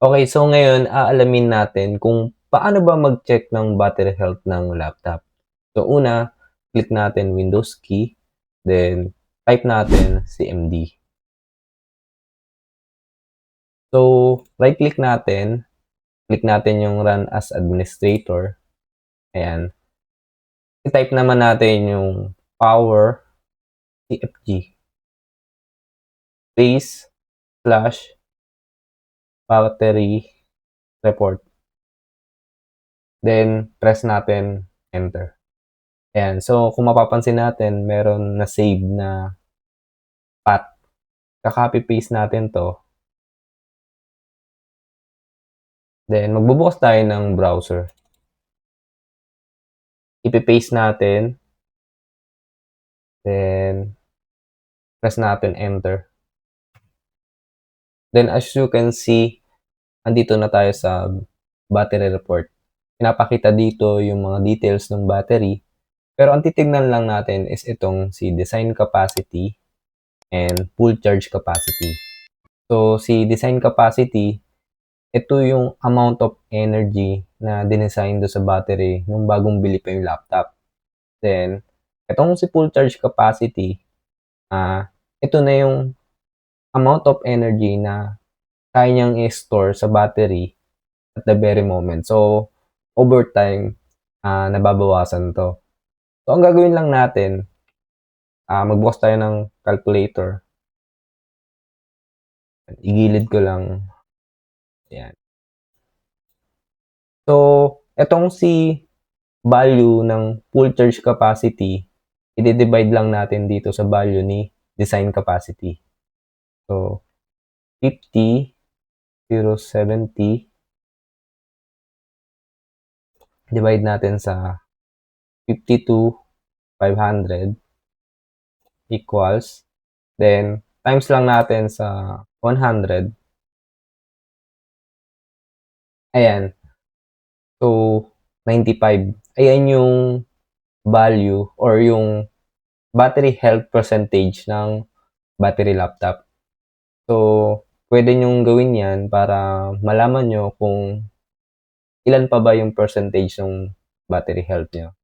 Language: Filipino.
Okay, so ngayon aalamin natin kung paano ba mag-check ng battery health ng laptop. So una, click natin Windows key, then type natin CMD. So right click natin, click natin yung run as administrator. Ayan. I-type naman natin yung power CFG space slash battery report. Then, press natin enter. Ayan. So, kung mapapansin natin, meron na save na path. Kaka-copy paste natin to. Then, magbubukas tayo ng browser. Ipipaste natin. Then, press natin enter. Then, as you can see, andito na tayo sa battery report. Pinapakita dito yung mga details ng battery. Pero ang titignan lang natin is itong si design capacity and full charge capacity. So, si design capacity, ito yung amount of energy na dinesign do sa battery nung bagong bili pa yung laptop. Then, itong si full charge capacity, ah ito na yung amount of energy na kaya niyang i-store sa battery at the very moment. So, over time, ah nababawasan to. So, ang gagawin lang natin, ah magbukas tayo ng calculator. Igilid ko lang. Ayan. So, etong si value ng full charge capacity, i-divide lang natin dito sa value ni design capacity. So, 50, 070, divide natin sa 52, 500 equals, then times lang natin sa 100. Ayan. So, 95. Ayan yung value or yung battery health percentage ng battery laptop. So, pwede nyong gawin yan para malaman nyo kung ilan pa ba yung percentage ng battery health nyo.